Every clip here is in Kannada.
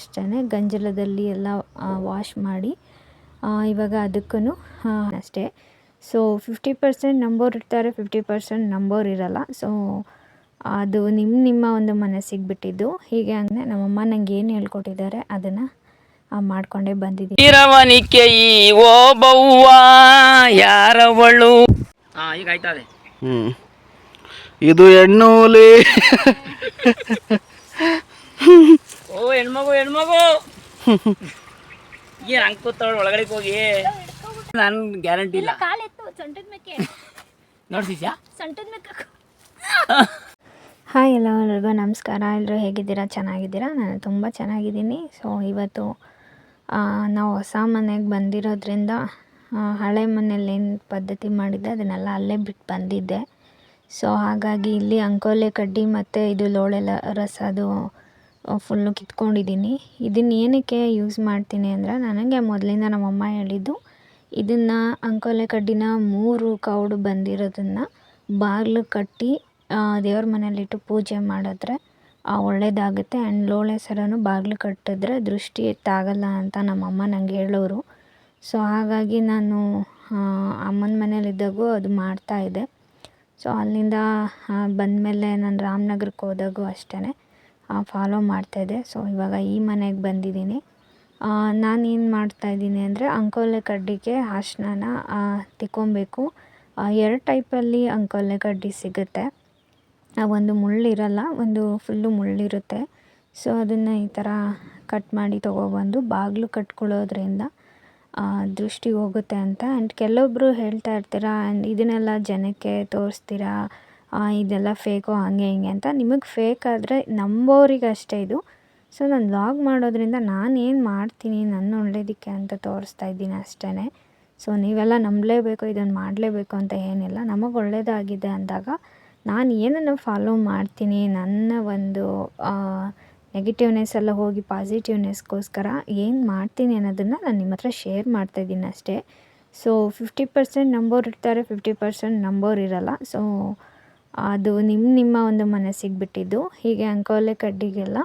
ಅಷ್ಟೇ ಗಂಜಲದಲ್ಲಿ ಎಲ್ಲ ವಾಶ್ ಮಾಡಿ ಆ, ಇವಾಗ ಅದಕ್ಕೂ ಅಷ್ಟೇ. ಸೊ ಫಿಫ್ಟಿ ಪರ್ಸೆಂಟ್ ನಂಬರ್ ಇರ್ತಾರೆ ಫಿಫ್ಟಿ ಪರ್ಸೆಂಟ್ ನಂಬರ್ ಇರಲ್ಲ. ಸೊ ಅದು ನಿಮ್ಮ ನಿಮ್ಮ ಒಂದು ಮನಸ್ಸಿಗೆ ಬಿಟ್ಟಿದ್ದು. ಹೀಗೆ ಅಂದರೆ ನಮ್ಮಮ್ಮ ನಂಗೆ ಏನು ಹೇಳ್ಕೊಟ್ಟಿದ್ದಾರೆ ಅದನ್ನು ಮಾಡ್ಕೊಂಡೇ ಬಂದಿದ್ದೀನಿ. ಇರವನಿಕೆ ಈ ಓ ಬವ್ವ ಯಾರವಳು? ಹಾ ಈಗ ಆಯ್ತದೆ. ಹ್ಞೂ ಇದು ಹೆಣ್ಣೂಲಿ ಓ ಹೆಣ್ಮಗು ಹೆಣ್ಮಗು. ಏನ್ ಹಂಗ್ ಕೂತಾಳ ಒಳಗಡೆ ಹೋಗಿ. ನನ್ ಗ್ಯಾರಂಟಿ ಇಲ್ಲ. ಕಾಲೆತ್ತು ಸೊಂಟದ ಮೇಕೆ. ನೋಡ್ಸಿದ್ಯಾ ಸೊಂಟದ ಮೇಕೆ. ಹಾಯ್ ಎಲ್ಲ ಎಲ್ರಿಗೂ ನಮಸ್ಕಾರ. ಎಲ್ಲರೂ ಹೇಗಿದ್ದೀರಾ? ಚೆನ್ನಾಗಿದ್ದೀರಾ? ನಾನು ತುಂಬ ಚೆನ್ನಾಗಿದ್ದೀನಿ. ಸೊ ಇವತ್ತು ಆ, ನಾವು ಹೊಸ ಮನೆಗೆ ಬಂದಿರೋದ್ರಿಂದ ಹಳೆ ಮನೇಲಿ ಏನು ಪದ್ಧತಿ ಮಾಡಿದ್ದೆ ಅದನ್ನೆಲ್ಲ ಅಲ್ಲೇ ಬಿಟ್ಟು ಬಂದಿದ್ದೆ. ಸೊ ಹಾಗಾಗಿ ಇಲ್ಲಿ ಅಂಕೋಲೆ ಕಡ್ಡಿ ಮತ್ತು ಇದು ಲೋಳೆಲ್ಲ ರಸ ಅದು ಫುಲ್ಲು ಕಿತ್ಕೊಂಡಿದ್ದೀನಿ. ಇದನ್ನು ಏನಕ್ಕೆ ಯೂಸ್ ಮಾಡ್ತೀನಿ ಅಂದರೆ ನನಗೆ ಮೊದಲಿಂದ ನಮ್ಮಮ್ಮ ಹೇಳಿದ್ದು, ಇದನ್ನು ಅಂಕೋಲೆ ಕಡ್ಡಿನ ಮೂರು ಕೌಡು ಬಂದಿರೋದನ್ನು ಬಾಗಿಲು ಕಟ್ಟಿ ದೇವ್ರ ಮನೇಲಿಟ್ಟು ಪೂಜೆ ಮಾಡಿದ್ರೆ ಒಳ್ಳೆಯದಾಗುತ್ತೆ ಆ್ಯಂಡ್ ಲೋಳೆ ಸರನು ಬಾಗಿಲು ಕಟ್ಟಿದ್ರೆ ದೃಷ್ಟಿ ಎತ್ತಾಗಲ್ಲ ಅಂತ ನಮ್ಮಮ್ಮ ನಂಗೆ ಹೇಳೋರು. ಸೊ ಹಾಗಾಗಿ ನಾನು ಅಮ್ಮನ ಮನೇಲಿದ್ದಾಗೂ ಅದು ಮಾಡ್ತಾಯಿದ್ದೆ ಸೊ ಅಲ್ಲಿಂದ ಬಂದಮೇಲೆ ನಾನು ರಾಮನಗರಕ್ಕೆ ಹೋದಾಗೂ ಅಷ್ಟೇ ಫಾಲೋ ಮಾಡ್ತಾಯಿದ್ದೆ ಸೊ ಇವಾಗ ಈ ಮನೆಗೆ ಬಂದಿದ್ದೀನಿ. ನಾನು ಏನು ಮಾಡ್ತಾಯಿದ್ದೀನಿ ಅಂದರೆ ಅಂಕೋಲೆ ಕಡ್ಡಿಗೆ ಅರ್ಶಿನ ತಿಕ್ಕೊಬೇಕು. ಎರಡು ಟೈಪಲ್ಲಿ ಅಂಕೋಲೆ ಕಡ್ಡಿ ಸಿಗುತ್ತೆ. ಒಂದು ಮುಳ್ಳಿರಲ್ಲ, ಒಂದು ಫುಲ್ಲು ಮುಳ್ಳಿರುತ್ತೆ. ಸೊ ಅದನ್ನು ಈ ಥರ ಕಟ್ ಮಾಡಿ ತೊಗೊಬಂದು ಬಾಗಿಲು ಕಟ್ಕೊಳ್ಳೋದ್ರಿಂದ ದೃಷ್ಟಿ ಹೋಗುತ್ತೆ ಅಂತ. ಆ್ಯಂಡ್ ಕೆಲವೊಬ್ಬರು ಹೇಳ್ತಾ ಇರ್ತೀರ ಆ್ಯಂಡ್ ಇದನ್ನೆಲ್ಲ ಜನಕ್ಕೆ ತೋರಿಸ್ತೀರಾ? ಇದೆಲ್ಲ ಫೇಕೋ ಹಾಗೆ ಹಿಂಗೆ ಅಂತ ನಿಮಗೆ ಫೇಕ್ ಆದರೆ ನಂಬೋರಿಗಷ್ಟೇ ಇದು. ಸೊ ನಾನು ವ್ಲಾಗ್ ಮಾಡೋದ್ರಿಂದ ನಾನೇನು ಮಾಡ್ತೀನಿ ನನ್ನ ಒಳ್ಳೇದಕ್ಕೆ ಅಂತ ತೋರಿಸ್ತಾ ಇದ್ದೀನಿ ಅಷ್ಟೇ ಸೊ ನೀವೆಲ್ಲ ನಂಬಲೇಬೇಕು ಇದನ್ನು ಮಾಡಲೇಬೇಕು ಅಂತ ಏನಿಲ್ಲ. ನಮಗೆ ಒಳ್ಳೆಯದಾಗಿದೆ ಅಂದಾಗ ನಾನು ಏನನ್ನು ಫಾಲೋ ಮಾಡ್ತೀನಿ, ನನ್ನ ಒಂದು ನೆಗೆಟಿವ್ನೆಸ್ ಎಲ್ಲ ಹೋಗಿ ಪಾಸಿಟಿವ್ನೆಸ್ಗೋಸ್ಕರ ಏನು ಮಾಡ್ತೀನಿ ಅನ್ನೋದನ್ನು ನಾನು ನಿಮ್ಮ ಹತ್ರ ಶೇರ್ ಮಾಡ್ತಾಯಿದ್ದೀನಿ ಅಷ್ಟೇ. ಸೊ ಫಿಫ್ಟಿ ಪರ್ಸೆಂಟ್ ನಂಬೋರು ಇರ್ತಾರೆ ಫಿಫ್ಟಿ ಪರ್ಸೆಂಟ್ ನಂಬೋರು ಇರಲ್ಲ ಸೊ ಅದು ನಿಮ್ಮ ನಿಮ್ಮ ಒಂದು ಮನಸ್ಸಿಗೆ ಬಿಟ್ಟಿದ್ದು. ಹೀಗೆ ಅಂಕೋಲೆ ಕಡ್ಡಿಗೆಲ್ಲ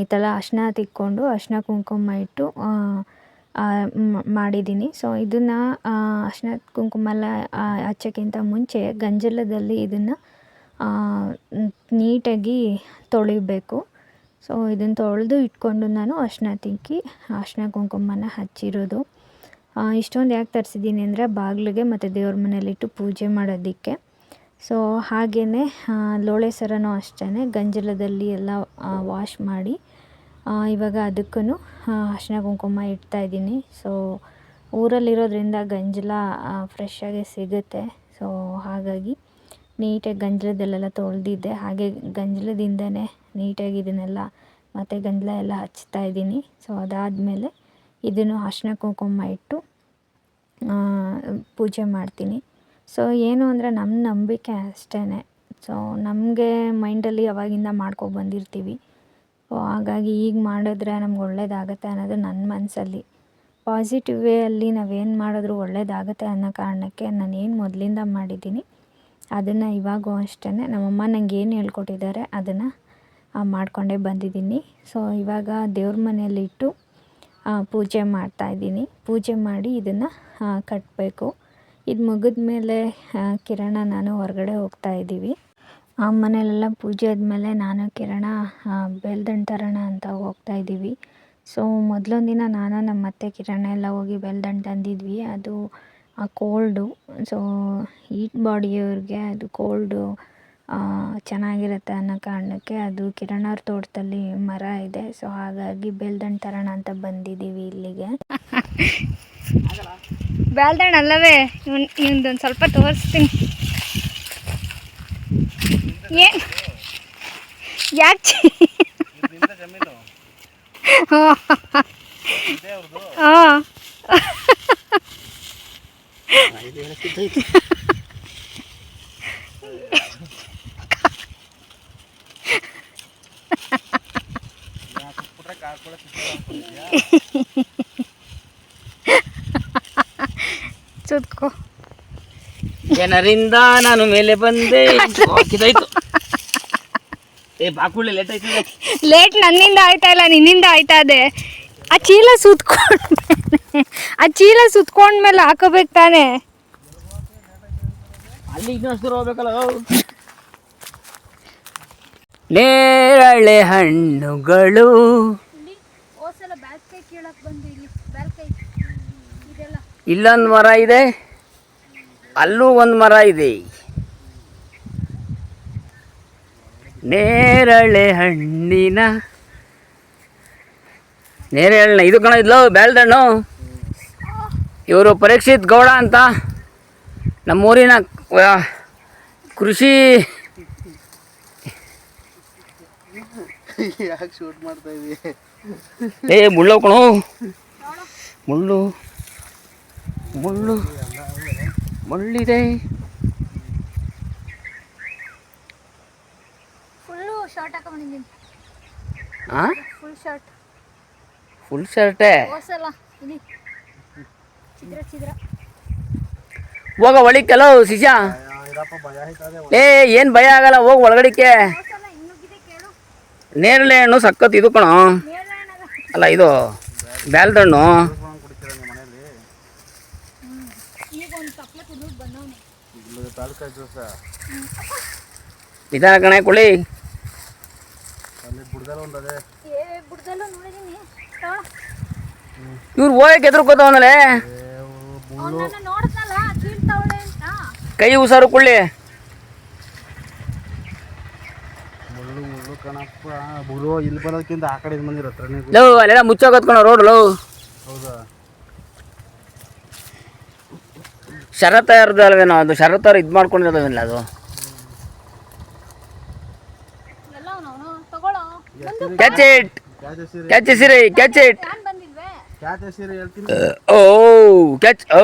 ಈ ಥರ ಅರ್ಶಿನ ತಿಕ್ಕೊಂಡು ಅರ್ಶಿನ ಕುಂಕುಮ ಇಟ್ಟು ಮಾಡಿದ್ದೀನಿ. ಸೊ ಇದನ್ನು ಅರ್ಶಿನ ಕುಂಕುಮ ಎಲ್ಲ ಹಚ್ಚೋಕ್ಕಿಂತ ಮುಂಚೆ ಗಂಜಲದಲ್ಲಿ ಇದನ್ನು ನೀಟಾಗಿ ತೊಳಿಬೇಕು. ಸೊ ಇದನ್ನು ತೊಳೆದು ಇಟ್ಕೊಂಡು ನಾನು ಅರ್ಶಿನ ತಿಕ್ಕಿ, ಅರ್ಶಿನ ಕುಂಕುಮನ ಹಚ್ಚಿರೋದು. ಇಷ್ಟೊಂದು ಯಾಕೆ ತರಿಸಿದ್ದೀನಿ ಅಂದರೆ ಬಾಗಿಲಿಗೆ ಮತ್ತು ದೇವ್ರ ಮನೇಲಿಟ್ಟು ಪೂಜೆ ಮಾಡೋದಕ್ಕೆ. ಸೊ ಹಾಗೆಯೇ ಲೋಳೆ ಸರನೂ ಅಷ್ಟೇ ಗಂಜಲದಲ್ಲಿ ಎಲ್ಲ ವಾಶ್ ಮಾಡಿ ಇವಾಗ ಅದಕ್ಕೂ ಅರ್ಶಿನ ಕುಂಕುಮ ಇಡ್ತಾಯಿದ್ದೀನಿ ಸೊ ಊರಲ್ಲಿರೋದ್ರಿಂದ ಗಂಜಲ ಫ್ರೆಶ್ ಆಗಿ ಸಿಗುತ್ತೆ. ಸೊ ಹಾಗಾಗಿ ನೀಟಾಗಿ ಗಂಜಲದಲ್ಲೆಲ್ಲ ತೊಳೆದಿದ್ದೆ. ಹಾಗೆ ಗಂಜಲದಿಂದನೇ ನೀಟಾಗಿ ಇದನ್ನೆಲ್ಲ, ಮತ್ತು ಗಂಜಲ ಎಲ್ಲ ಹಚ್ತಾ ಇದ್ದೀನಿ. ಸೊ ಅದಾದಮೇಲೆ ಇದನ್ನು ಅರ್ಶಿನ ಕುಂಕುಮ ಇಟ್ಟು ಪೂಜೆ ಮಾಡ್ತೀನಿ. ಸೊ ಏನು ಅಂದರೆ ನಮ್ಮ ನಂಬಿಕೆ ಅಷ್ಟೇ ಸೊ ನಮಗೆ ಮೈಂಡಲ್ಲಿ ಅವಾಗಿಂದ ಮಾಡ್ಕೊಂಡು ಬಂದಿರ್ತೀವಿ. ಸೊ ಹಾಗಾಗಿ ಈಗ ಮಾಡಿದ್ರೆ ನಮ್ಗೆ ಒಳ್ಳೇದಾಗತ್ತೆ ಅನ್ನೋದು ನನ್ನ ಮನಸ್ಸಲ್ಲಿ ಪಾಸಿಟಿವ್ ವೇ ಅಲ್ಲಿ ನಾವೇನು ಮಾಡಿದ್ರು ಒಳ್ಳೇದಾಗತ್ತೆ ಅನ್ನೋ ಕಾರಣಕ್ಕೆ ನಾನು ಏನು ಮೊದಲಿಂದ ಮಾಡಿದ್ದೀನಿ, ಅದನ್ನು ಇವಾಗೂ ಅಷ್ಟೇ ನಮ್ಮಮ್ಮ ನಂಗೆ ಏನು ಹೇಳ್ಕೊಟ್ಟಿದ್ದಾರೆ, ಅದನ್ನು ಮಾಡಿಕೊಂಡೇ ಬಂದಿದ್ದೀನಿ. ಸೊ ಇವಾಗ ದೇವ್ರ ಮನೆಯಲ್ಲಿಟ್ಟು ಪೂಜೆ ಮಾಡ್ತಾ ಇದ್ದೀನಿ. ಪೂಜೆ ಮಾಡಿ ಇದನ್ನು ಕಟ್ಟಬೇಕು ಇದು ಮುಗಿದ ಮೇಲೆ ಕಿರಣ, ನಾನು ಹೊರಗಡೆ ಹೋಗ್ತಾ ಇದ್ದೀವಿ. ಆ ಮನೆಯಲ್ಲೆಲ್ಲ ಪೂಜೆ ಆದಮೇಲೆ ನಾನು, ಕಿರಣ ಬೆಲ್ದಂಟರಣ ತರೋಣ ಅಂತ ಹೋಗ್ತಾ ಇದ್ದೀವಿ. ಸೊ ಮೊದಲೊಂದು ದಿನ ನಾನು ನಮ್ಮ ಅತ್ತೆ ಕಿರಣ ಎಲ್ಲ ಹೋಗಿ ಬೆಲ್ದಂಡು ತಂದಿದ್ವಿ ಅದು, ಆ ಕೋಲ್ಡು ಸೊ ಹೀಟ್ ಬಾಡಿಯವ್ರಿಗೆ ಅದು ಕೋಲ್ಡು ಚೆನ್ನಾಗಿರುತ್ತೆ ಅನ್ನೋ ಕಾರಣಕ್ಕೆ ಅದು ಕಿರಣ ಅವ್ರ ತೋಟದಲ್ಲಿ ಮರ ಇದೆ. ಸೊ ಹಾಗಾಗಿ ಬೇಲ್ದಣ್ಣು ತರೋಣ ಅಂತ ಬಂದಿದ್ದೀವಿ ಇಲ್ಲಿಗೆ. ಬ್ಯಾಲ್ದಣ್ಣ ಅಲ್ಲವೇ? ಇವನ್ ಇವಂದೊಂದು ಸ್ವಲ್ಪ ತೋರಿಸ್ತೀನಿ. ಏನು ಯಾಕೆ? ಹಾಂ. ಜನರಿಂದ ನಾನು ಮೇಲೆ ಬಂದೆ. ಹಾಕಿದಾಯ್ತು ಏ ಬಾಕುಳ್ಳಿ ಲೇಟ್ ಲೇಟ್ ನನ್ನಿಂದ ಆಯ್ತಾ ಇಲ್ಲ ನಿನ್ನಿಂದ ಆಯ್ತಾ ಇದೆ. ಆ ಚೀಲ ಸುತ್ಕೊಂಡ್ ಆ ಚೀಲ ಸುತ್ಕೊಂಡ್ಮೇಲೆ ಹಾಕೋಬೇಕು ತಾನೆ. ಅಲ್ಲಿ ಇನ್ನಷ್ಟು ದೂರ ಹೋಗ್ಬೇಕಲ್ಲ. ನೇರಳೆ ಹಣ್ಣುಗಳು ಇಲ್ಲೊಂದು ಮರ ಇದೆ. ಅಲ್ಲೂ ಒಂದು ಮರ ಇದೆ. ನೇರಳೆ ಹಣ್ಣಿನ. ನೇರಳೆ ಇದು ಕಣ ಇದ್ಲೋ ಬೆಳ್ದಣ್ಣು ಇವರು ಪರೀಕ್ಷಿತ್ ಗೌಡ ಅಂತ. ನಮ್ಮೂರಿನ ಕೃಷಿ ಯಾಕೆ ಶೂಟ್ ಮಾಡ್ತಾ ಇದೀವಿ ಏ ಮುಳ್ಳು ಕಣೋ ಮುಳ್ಳು. ಮುಳ್ಳು. ಮುಳ್ಳಿದೆ. ಫುಲ್ ಶರ್ಟ್ ಹೋಗ ಒಳಗೆ ಕೆಲವು ಆಯ್ತದೆ ಏ ಏನು ಭಯ ಆಗಲ್ಲ ಹೋಗಿ ಒಳಗಡಿಕೆ ನೇರಳೆ ಹಣ್ಣು ಸಕ್ಕತ್ ಇದು ಕಣೋ. ಅಲ್ಲ ಇದು ಬ್ಯಾಲ್ದಣ್ಣು. ನಿಧಾನ ಕಣ ಕುಳಿ. ಇವ್ರು ಹೋಗಕ್ಕೆ ಎದುರ್ಕೋತಾವನಲ್ಲೇ ಕೈ ಉಸಾರು ಕುಳ್ಳಿ ಮುಳ್ಳು ಮುಳ್ಳು ಕಣಪ್ಪ ಇಲ್ಲಿ ಬರೋದಕ್ಕಿಂತ ಆ ಕಡೆ ಬಂದಿರ ಹತ್ರನೇ ಲವ್ ಅಲ್ಲೆಲ್ಲ ಮುಚ್ಚೋಗತ್ ಕಣ ರೋಡ್ ಲವ್. ಹೌದಾ? ಶರತ್ ಅವ್ರದ್ದು ಅಲ್ವೇನೋ ಅದು ಶರತ್ ಅವ್ರು ಇದು ಮಾಡ್ಕೊಂಡಿರೋದಿಲ್ಲ ಅದು? ಎಲ್ಲ ಅವನು ತಗೊಳ್ಳೋ. ಕ್ಯಾಚ್ ಇಟ್ ಕ್ಯಾಚ್ ಸೀರೆ catch it catch O catch ಓ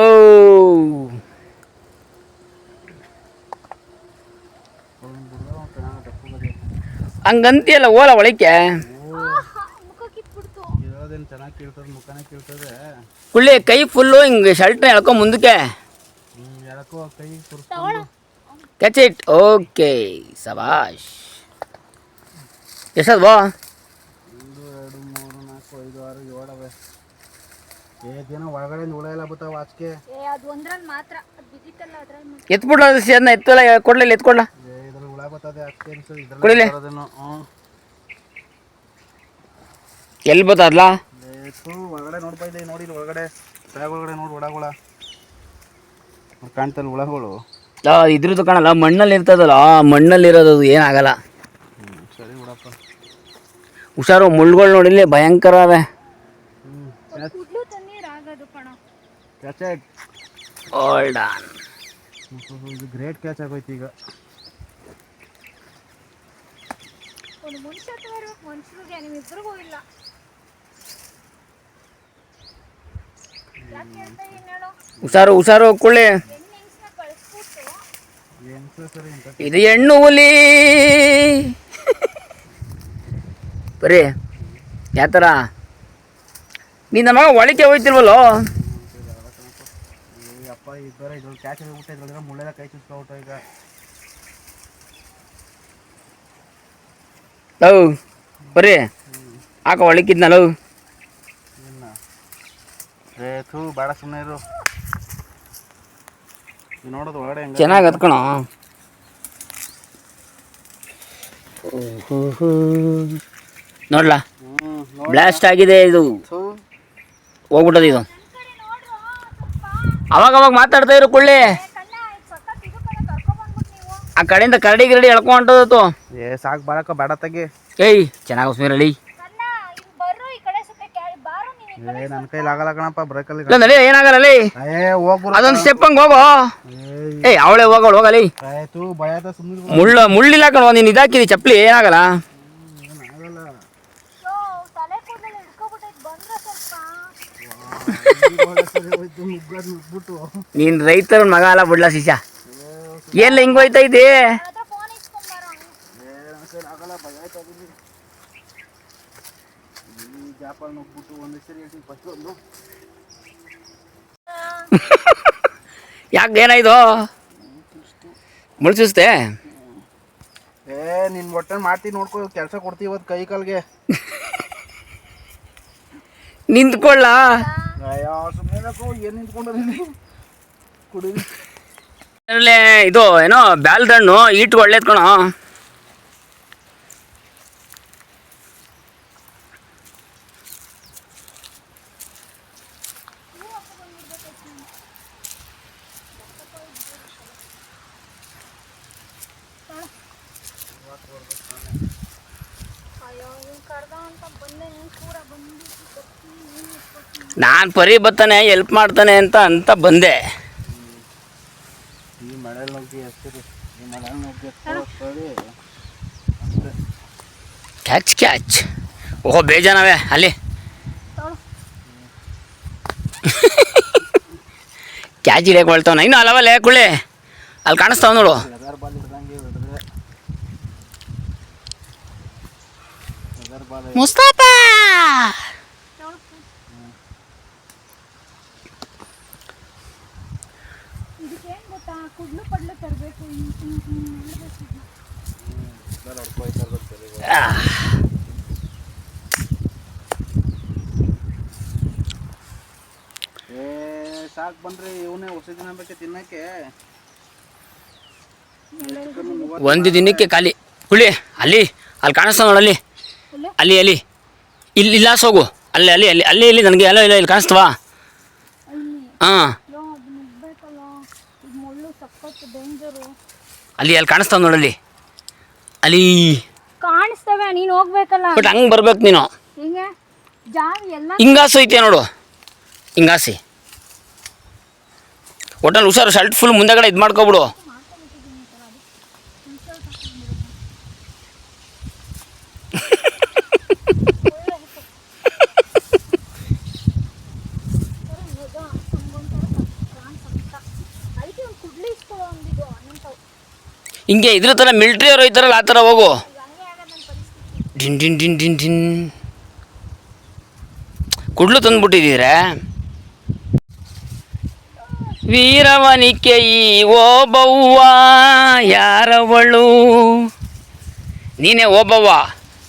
ಹಂಗಂತಿಯಲ್ಲ ಓಲ ಒಳಕ್ಕೆ. ಕುಳ್ಳಿ ಕೈ ಫುಲ್ಲು ಹಿಂಗೆ ಶರ್ಟ್ ಎಳ್ಕೊ ಮುಂದಕ್ಕೆ ಕ್ಯಾಚ್ ಇಟ್ ಓಕೆ ಸಬಾಷ್. ಎಷ್ಟದು ಬಾ? ಒಂದು ಎರಡು ಮೂರು ನಾಲ್ಕು ಐದು ಆರು ಏಳು ಅವೆ. ಏ ದಿನ ಒಳಗಡೆ ಹುಳ ಎಲ್ಲ ಬರ್ತಾವ ಏ ಅದು ಒಂದ್ರಲ್ಲಿ ಮಾತ್ರ. ಅದು ಬಿದ್ದಿತ್ತಲ್ಲ ಅದ್ರಲ್ಲಿ ಮಾತ್ರ. ಎತ್ಬಿಡ್ಲ ಅದನ್ನ ಎತ್ತಲ್ಲ ಕೊಡ್ಲಿಲ್ಲ ಎತ್ಕೊಡ್ಲ? ಕುಡಿಲೆ. ಎಲ್ಲಿ ಬರ್ತದಲ್ಲ ಲೇಸು ಒಳಗಡೆ ನೋಡ್ತಾ ಇದ್ದೆ ನೋಡಿ ಇಲ್ಲಿ ಒಳಗಡೆ ಬ್ಯಾಗ್ ಒಳಗಡೆ ನೋಡಿ ಹುಳಗಳ ಕಾಣ್ತಲ್ಲ ಹುಳಗಳು ಇದ್ರದ್ದು ಕಾಣಲ್ಲ ಮಣ್ಣಲ್ಲಿ ಇರ್ತದಲ್ಲ ಆ ಮಣ್ಣಲ್ಲಿ ಇರೋದು ಅದು ಏನಾಗಲ್ಲ. ಸರಿ ಬಿಡಪ್ಪ. ಹುಷಾರು ಮುಳ್ಳುಗಳು ನೋಡಿಲಿ ಭಯಂಕರ ಅವೆ. ಇದು ಗ್ರೇಟ್ ಕ್ಯಾಚ್ ಆಗೋಯ್ತು ಈಗ. ಒಂದು ಮನುಷ್ಯತ್ವ ಇರ್ಬೇಕು ಮನುಷ್ಯರಿಗೆ ನಿಮ್ಮಿಬ್ಬರಿಗೂ ಇಲ್ಲ. ಹುಷಾರು ಹುಷಾರು ಕುಳ್ಳಿ ಇದು ಹೆಣ್ಣು ಹುಲಿ. ಬರೀ ಯಾತರ ನಿನ್ನ ನೀ ನಮ್ಮ ಮಗ ಒಳಕ್ಕೆ ಹೋಯ್ತಿಲ್ವಲ್ಲೋ? ಅಪ್ಪ ಇಬ್ಬರ ಬೇರೆ ಕ್ಯಾಚ್ ಹೋಗ್ಬಿಟ್ಟಿದ್ರು ಇದ್ರೊಳಗೆ ಮುಳ್ಳೆಲ್ಲ ಕೈ ಚುಚ್ಕೊಬಿಟ್ಟು ಈಗ ಲವ್ ಬರ್ರಿ. ಆಕ ಒಳಕಿದ್ನ ಲವ್? ಥೂ ಬೇಡ ಸುಮ್ಮನೆ ಇರು. ನೋಡೋದು ಒಳಗಡೆ ಚೆನ್ನಾಗಿ ಹತ್ಕೊಣ ನೋಡ್ಲಾ? ಬ್ಲಾಸ್ಟ್ ಆಗಿದೆ ಇದು. ಹೋಗ್ಬಿಟ್ಟದ ಇದು. ಅವಾಗ ಅವಾಗ ಮಾತಾಡ್ತಾ ಇರು ಕುಳ್ಳಿ ಕಣ್ಣ ಸಖತ್ ಇದು ಕಡೆ ಕರ್ಕೊಬಂದ್ಬಿಟ್ಟು ನೀವು ಆ ಕಡೆಯಿಂದ ಕರಡಿ ಗಿರಡಿ ಎಳ್ಕೊಂಟದತ್ತು ಏ ಸಾಕು ಬರಕ ಬೇಡ ತಗಿ. ಏಯ್ ಚೆನ್ನಾಗಿ ಈ ಏ ನನ್ನ ಕೈಲಿ ಆಗಲ್ಲ ಕಣಪ್ಪ ಬ್ರೇಕಲ್ಲಿ ಇಲ್ಲ ನಡಿ ಏನಾಗಲ್ಲ ಲೇ. ಏ ಹೋಗ್ಬಿಡು ಅದೊಂದು ಸ್ಟೆಪ್ ಹಂಗೆ ಹೋಗೋ. ಏ ಏಯ್ ಅವಳೆ ಹೋಗೋಳು ಹೋಗಲಿ ಆಯ್ತು ಭಯದ ಸುಮ್ಮನೆ ಮುಳ್ಳು ಮುಳ್ಳಿಲ್ಲ ಕಣೋ ನೀನು ಇದಾಕಿದಿ ಚಪ್ಪಲಿ ಏನಾಗಲ್ಲ. ನೀನು ರೈತರ ಮಗ ಅಲ್ಲ ಬಿಡ್ಲಾ ಶಿಷ್ಯ. ಎಲ್ಲ ಹಿಂಗ್ ಹೋಯ್ತಾ ಒಂದು ಯಾಕೆ ಏನಾಯ್ತು ಮುಳ್ಸಿಸ್ತೆ? ಏ ನಿನ್ ಹೊಟ್ಟೆ ಮಾಡ್ತೀನಿ ನೋಡ್ಕೊ ಕೆಲಸ ಕೊಡ್ತೀವಿ ಇವತ್ತು ಕೈ ಕಾಲ್ಗೆ. ನಿಂತ್ಕೊಳ್ಳ? ಏನ್ ನಿಂತ್ಕೊಂಡ್ರಿ ಏನು ಕುಡೀರಿ ಅಲ್ಲೇ ಇದು ಏನೋ ಬ್ಯಾಲ್ದಣ್ಣು ಈಟ್ ಒಳ್ಳೇದ್ ಕಣ. ನಾನು ಪರಿ ಬರ್ತಾನೆ ಹೆಲ್ಪ್ ಮಾಡ್ತಾನೆ ಅಂತ ಅಂತ ಬಂದೆ. ಕ್ಯಾಚ್ ಕ್ಯಾಚ್ ಓಹೋ ಬೇಜಾನವೆ ಅಲ್ಲಿ. ಕ್ಯಾಚ್ ಹಿಡಿಯಕ್ಕೆ ಹೊಳ್ತಾವನ ಇನ್ನು ಅಲ್ಲವಲ್ಲ ಕುಳ್ಳಿ ಅಲ್ಲಿ ಕಾಣಿಸ್ತಾವ ನೋಡು. ಮುಸ್ತಫಾ ಸಾಕು ಬಂದ್ರಿ ಇವನೇ ಹೊಸ ದಿನ ಬೇಕೆ ತಿನ್ನಕ್ಕೆ. ಒಂದು ದಿನಕ್ಕೆ ಖಾಲಿ. ಹುಳಿ ಅಲ್ಲಿ ಅಲ್ಲಿ ಕಾಣಿಸ್ತಾ ನೋಡು ಅಲ್ಲಿ. ಅಲ್ಲಿ ಅಲ್ಲಿ. ಇಲ್ಲಿ ಇಲ್ಲ ಹೋಗು. ಅಲ್ಲಿ ಅಲ್ಲಿ ಅಲ್ಲಿ ಅಲ್ಲಿ ಇಲ್ಲಿ ನನಗೆ ಎಲ್ಲ ಇಲ್ಲ ಇಲ್ಲಿ ಕಾಣಿಸ್ತವಾ ಹಾಂ. ಮುಳ್ಳು ಸಖತ್ ಡೇಂಜರು ಅಲ್ಲಿ ಅಲ್ಲಿ ಕಾಣಿಸ್ತಾವ ನೋಡಲ್ಲಿ ಅಲ್ಲಿ. ಕಾಣಿಸ್ತವೆ ನೀನು ಹೋಗ್ಬೇಕಲ್ಲ. ಬಟ್ ಹಂಗೆ ಬರ್ಬೇಕು ನೀನು. ಹಿಂಗಾಸು ಐತೆ ನೋಡು. ಹಿಂಗಾಸಿ. ಒಟ್ಟಲ್ಲಿ ಹುಷಾರು ಶರ್ಟ್ ಫುಲ್ ಮುಂದೆಗಡೆ ಇದು ಮಾಡ್ಕೊಬಿಡು. ಹಿಂಗೆ ಇದ್ರ ಥರ ಮಿಲ್ಟ್ರಿ ಅವ್ರು ಐತಾರಲ್ಲ ಆ ಥರ ಹೋಗು. ಡಿನ್ ಡಿನ್ ಡಿನ್ ಡಿನ್ ಡಿನ್. ಕುಡ್ಲು ತಂದ್ಬಿಟ್ಟಿದ್ದೀರ? ವೀರವನಿಕೆ ಈ ಓಬವ್ವ ಯಾರವಳು? ನೀನೇ ಓಬವ್ವ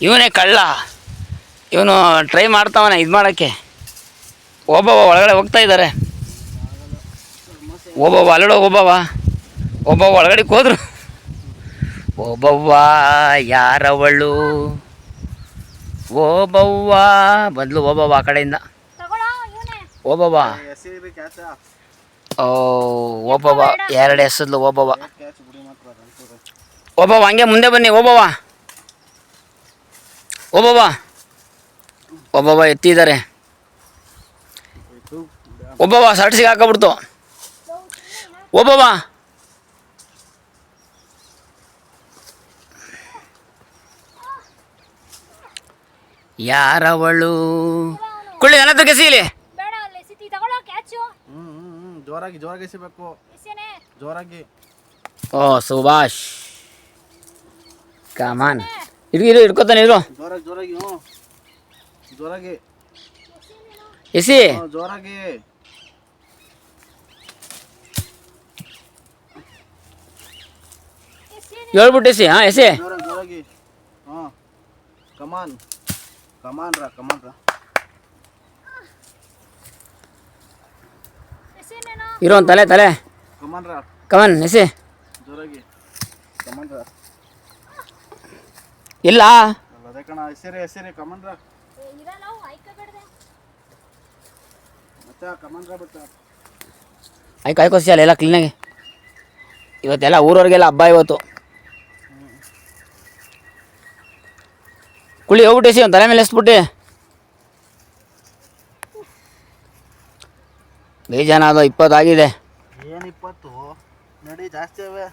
ಇವನೇ ಕಳ್ಳ. ಇವನು ಟ್ರೈ ಮಾಡ್ತಾವನೆ ಇದು ಮಾಡೋಕ್ಕೆ. ಓಬವ್ವ ಒಳಗಡೆ ಹೋಗ್ತಾ ಇದ್ದಾರೆ ಓಬವ್ವ ಅಲ್ಲಡ ಓಬವ್ವ. ಒಬ್ಬವ್ವ ಒಳಗಡೆ ಹೋದ್ರು. ಓಬವ್ವ ಯಾರವಳು? ಓಬವ್ವ ಬದಲು ಓಬವ್ವ ಆ ಕಡೆಯಿಂದ. ಓಬವ್ವ. ಓ ಓಬವ್ವ. ಎರಡು ಹೆಸರು ಒಬ್ಬವ ಒಬ್ಬವ ಹಂಗೆ ಮುಂದೆ ಬನ್ನಿ ಒಬ್ಬವ ಒಬ್ಬವ ಒಬ್ಬವ ಎತ್ತಿದ್ದಾರೆ. ಒಬ್ಬವ ಒಬ್ಬವ್ವ ಹಾಕೋಬಿಡ್ತು. ಹಾಕಬಿಡ್ತು ಒಬ್ಬವ್ವ ಯಾರವಳು? ಕುಳ್ಳಿ ನನ್ನ ಹತ್ರ ಕೆಸಿಲಿ ಬೇಡ ಅಲ್ಲಿ ಸಿಟಿ ತಗೊಳ್ಳೋ ಕ್ಯಾಚು ಹ್ಮ್ ಹ್ಮ್ ಹ್ಮ್ ಜೋರಾಗಿ ಜೋರಾಗಿ ಎಸಿಬೇಕು ಎಸೇನೆ ಜೋರಾಗಿ ಓ ಸುಭಾಷ್ ಕಮಾನ್ ಇರು ಇರು ಹಿಡ್ಕೊತಾನೆ ಇರು ಜೋರಾಗಿ ಜೋರಾಗಿ ಹ್ಞೂ ಜೋರಾಗಿ ಎಸಿ ಹ್ಞೂ ಜೋರಾಗಿ ಹೇಳ್ಬಿಟ್ಟು ಎಸಿ ಹಾಂ ಎಸಿ ಜೋರಾಗಿ ಜೋರಾಗಿ ಹಾಂ ಕಮಾನ್ ಕಮಾನ್ ರಾ ಕಮಾನ್ ರಾ ಎಸೇನೇನೋ ಇರೋ ಒಂದು ತಲೆ ತಲೆ ಕಮಾನ್ ರಾ ಕಮನ್ ಎಸಿ ಜೋರಾಗಿ ಕಮಾನ್ ರಾ ಇಲ್ಲ ಅಲ್ಲ ಅದೇ ಕಣ ಹೆಸರಿ ಹೆಸರಿ ಕಮಾನ್ ರಾ ತಲೆ ತಲೆ. ಕಮನ್ ನೆಸಿ ಇಲ್ಲ. ಆಯ್ಕೆ ಆಯ್ಕೋಸಿ ಅಲ್ಲ ಎಲ್ಲ ಕ್ಲೀನಾಗಿ ಇವತ್ತೆಲ್ಲ ಊರವ್ರಿಗೆಲ್ಲ ಹಬ್ಬ ಇವತ್ತು. ಕುಳಿ ಹೋಗ್ಬಿಟ್ಟು ಎಸಿ ಒಂದು ತಲೆ ಮೇಲೆ ಎಸ್ಬಿಟ್ಟು. ಬೇಜಾನ ಅದು ಇಪ್ಪತ್ತಾಗಿದೆ ಏನು ಇಪ್ಪತ್ತು? ನಡಿ ಜಾಸ್ತಿ ಅವೆ.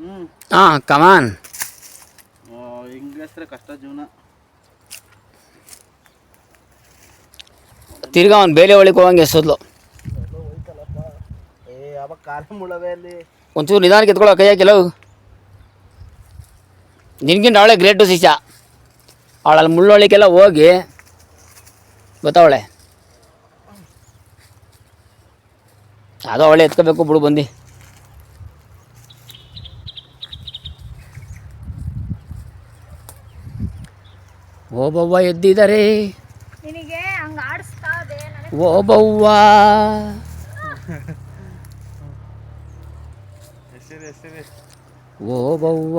ಹ್ಞೂ ಹಾಂ ಕಮಾನ್ ಹಿಂಗಸ್ರೆ ಕಷ್ಟ ಜೀವನ. ತಿರ್ಗಾ ಅವ್ನು ಬೇಲೆ ಒಳಗೆ ಹೋಗಂಗೆ ಎಸೋದ್ಲು ಏ ಅವಾಗ ಕಾಲ ಮುಳವೆ ಅಲ್ಲಿ. ಒಂಚೂರು ನಿಧಾನ ಎತ್ಕೊಳ್ಳೋ ಕೈ ಕೆಲವು. ನಿನ್ಗಿಂತ ಅವಳೆ ಗ್ರೇಟು ಶಿಷ್ಯ. ಅವಳಲ್ಲಿ ಮುಳ್ಳೊಳಿಗೆಲ್ಲ ಹೋಗಿ ಗೊತ್ತಾವಳೆ ಅದು ಅವಳೆ ಎತ್ಕೋಬೇಕು ಬಿಡು ಬಂದು. ಓಬವ್ವ ಎದ್ದಿದ್ದಾರೆ ಓಬವ್ವ. ಓಬವ್ವ.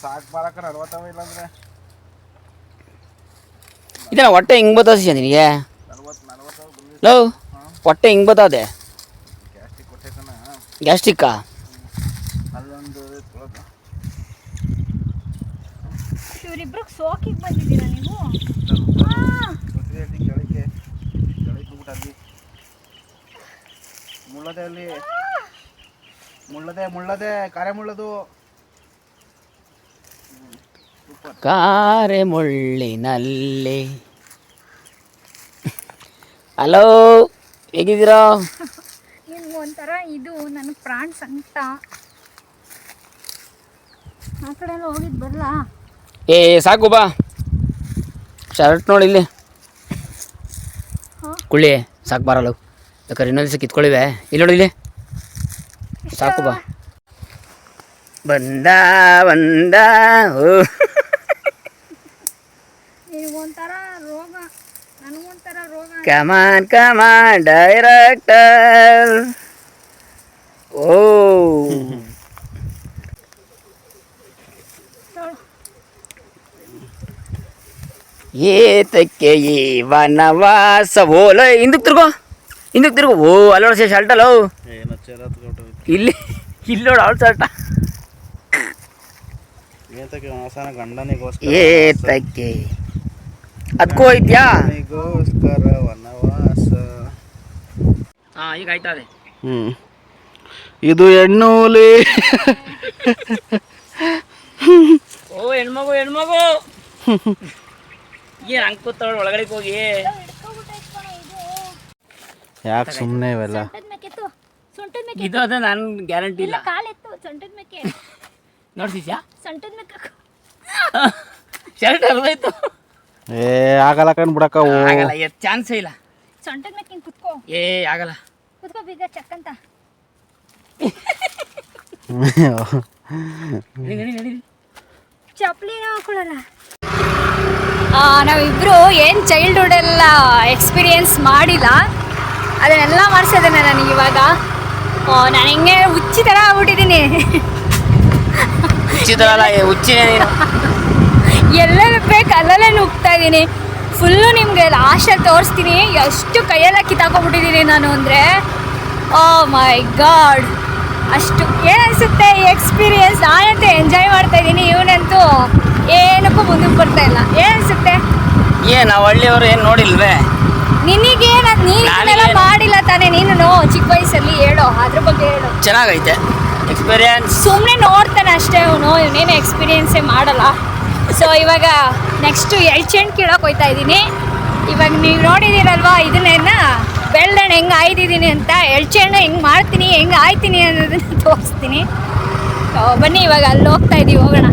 ಸಾಕ್ ಬರಕ ನಲ್ವತ್ತವ ಇಲ್ಲಂದ್ರೆ. ಇದನ್ನ ಹೊಟ್ಟೆ ಹಿಂಗೆ ನಿನಗೆ? ನಲ್ವತ್ತು ನಲ್ವತ್ತವ ಬಂದಿದೆ ಲವ್ ಹೊಟ್ಟೆ ಹಿಂಗೆ ಬತ್ತದೆ ಗ್ಯಾಸ್ಟಿಕ್ಕಾ ಇವರಿಬ್ರಿಗೆ ಸೋಕಿಗೆ ಬಂದಿದ್ದೀರಾ ನೀವು? ಮುಳ್ಳದೆ ಅಲ್ಲಿ. ಮುಳ್ಳದೆ ಮುಳ್ಳದೆ ಕಾರೆ ಮುಳ್ಳದು. ಕಾರೆ ಮುಳ್ಳಿನಲ್ಲಿ ಹಲೋ ಹೇಗಿದ್ದೀರಾ? ನಿಮ್ಗೆ ಒಂಥರ ಇದು ನನ್ನ ಪ್ರಾಣ ಸಂಕಟ. ಆ ಕಡೆ ಎಲ್ಲ ಹೋಗಿದ್ದು ಬರಲಾ? ಏ ಸಾಕು ಬಾ. ಶರ್ಟ್ ನೋಡಿ ಇಲ್ಲಿ. ಕುಳ್ಳಿ ಸಾಕು ಬರಲ್ಲ ಯಾಕಂದ್ರೆ ಇನ್ನೊಂದು ದಿವಸ ಕಿತ್ಕೊಳ್ಳಿವೆ ಇಲ್ಲಿ ನೋಡಿ ಇಲ್ಲಿ. ಸಾಕು ಬಾ. ಬಂದ ಬಂದ ಓ come on come on director ಓ. ಏತಕ್ಕೆ ಈ ವನವಾಸ ಓಲ ಹಿಂದಕ್ಕೆ ತಿರ್ಗೋ. ಹಿಂದಕ್ಕೆ ತಿರ್ಗೋ. ಓ ಅಲ್ಲೋಡ ಏನು ಚೇರತ್ ಕೊಟ್ಟು ಇಲ್ಲಿ ಇಲ್ಲೋಡ ಅವಳು ಶರ್ಟ ಏತಕ್ಕೆ ಗಂಡನಿಗೋಸ್ಕರ ಏತಕ್ಕೆ ಅದಕ್ಕೂ ಐತ್ಯಾ ಗೋಸ್ಕರ ವನವಾಸ. ಹಾಂ ಈಗ ಆಯ್ತಾ ಅದೇ? ಹ್ಞೂ ಇದು ಹೆಣ್ಣೂಲಿ. ಓ ಹೆಣ್ಮಗು ಹೆಣ್ಮಗು! ಏನು ಹಂಗೆ ಕೂತಾಳ ಒಳಗಡೆ ಹೋಗಿ? ಯಾಕೆ ಸುಮ್ಮನೆ ಇವೆಲ್ಲ? ಸೊಂಟದ ಮೇಕೆತ್ತು ಮೇಕೆ ಇದು ಅದ ನಾನು ಗ್ಯಾರಂಟಿ ಇಲ್ಲ. ಕಾಲೆತ್ತು ಸೊಂಟದ ಮೇಕೆ. ನೋಡ್ಸಿದ್ಯಾ ಸೊಂಟದ ಮೇಕೆ. ಶರ್ಟ್ ಅರ್ದಾಯ್ತು ಏ ಆಗಲ್ಲ ಕಣ್ ಬಿಡಕ್ಕ ಓ. ಆಗಲ್ಲ ಎತ್ ಚಾನ್ಸ್ ಇಲ್ಲ. ಸೊಂಟದ ಮೇಲೆ ಹಿಂಗೆ ಕುತ್ಕೋ. ಏ ಆಗಲ್ಲ. ಕುತ್ಕೋ ಬೀಗ ಚಕ್ಕಂತ. ಚಪ್ಪಲಿನ ಹಾಕೊಳ್ಳಲ್ಲ ನಾವಿಬ್ರು ಏನು ಚೈಲ್ಡ್ಹುಡ್ ಎಲ್ಲ ಎಕ್ಸ್ಪೀರಿಯನ್ಸ್ ಮಾಡಿಲ್ಲ. ಅದನ್ನೆಲ್ಲ ಮಾಡಿಸಿದ್ದೇನೆ ನನಗೆ ಇವಾಗ. ನಾನು ಹೆಂಗೆ ಹುಚ್ಚಿ ಥರ ಆಗ್ಬಿಟ್ಟಿದ್ದೀನಿ. ಹುಚ್ಚಿ ಥರ ಅಲ್ಲ ನೀನು. ಎಲ್ಲೆಲ್ಲ ಬೇಕು ಅಲ್ಲಲ್ಲೇ ನುಗ್ತಾ ಇದ್ದೀನಿ. ಫುಲ್ಲು ನಿಮಗೆ ಲಾಸ್ಟಲ್ಲಿ ತೋರಿಸ್ತೀನಿ. ಎಷ್ಟು ಕೈಯೆಲ್ಲ ಕಿತ್ತಾಕೊಂಡ್ಬಿಟ್ಟಿದ್ದೀನಿ ನಾನು ಅಂದರೆ ಓ ಮೈ ಗಾಡ್ ಅಷ್ಟು ಏನಿಸುತ್ತೆ ಈ ಎಕ್ಸ್ಪೀರಿಯನ್ಸ್ ನಾನಂತೂ ಎಂಜಾಯ್ ಮಾಡ್ತಾ ಇದ್ದೀನಿ. ಇವನಂತೂ ಏನಕ್ಕೂ ಮುಂದಕ್ಕೆ ಬರ್ತಾ ಇಲ್ಲ. ಏನಿಸುತ್ತೆ? ಏನು ನಾವು ಹಳ್ಳಿಯವರು ಏನು ನೋಡಿಲ್ವೇ? ನಿನಗೇನ ನೀನು ಇದನ್ನೆಲ್ಲ ಮಾಡಿಲ್ಲ ತಾನೇ. ನೀನು ಚಿಕ್ಕ ವಯಸ್ಸಲ್ಲಿ ಹೇಳೋ. ಅದ್ರ ಬಗ್ಗೆ ಹೇಳು. ಚೆನ್ನಾಗೈತೆ. ಎಕ್ಸ್ಪೀರಿಯನ್ಸ್ ಸುಮ್ಮನೆ ನೋಡ್ತಾನೆ ಅಷ್ಟೇ ಅವನು. ಇವನೇನು ಎಕ್ಸ್ಪೀರಿಯನ್ಸೇ ಮಾಡಲ್ಲ. ಸೊ ಇವಾಗ ನೆಕ್ಸ್ಟು ಎಳ್ಚೆಣ್ಣು ಕೀಳೋಕೆ ಹೋಯ್ತಾ ಇದ್ದೀನಿ. ಇವಾಗ ನೀವು ನೋಡಿದ್ದೀರಲ್ವಾ, ಇದನ್ನೆಲ್ಲ ಬೆಳ್ದಣ್ಣು ಹೆಂಗೆ ಆಯ್ದಿದ್ದೀನಿ ಅಂತ ಎಳ್ಚೆಣ್ಣು ಹೆಂಗೆ ಮಾಡ್ತೀನಿ, ಹೆಂಗೆ ಆಯ್ತೀನಿ ಅನ್ನೋದನ್ನ ತೋರಿಸ್ತೀನಿ. ಬನ್ನಿ, ಇವಾಗ ಅಲ್ಲಿ ಹೋಗ್ತಾ ಇದ್ದೀವಿ ಹೋಗೋಣ.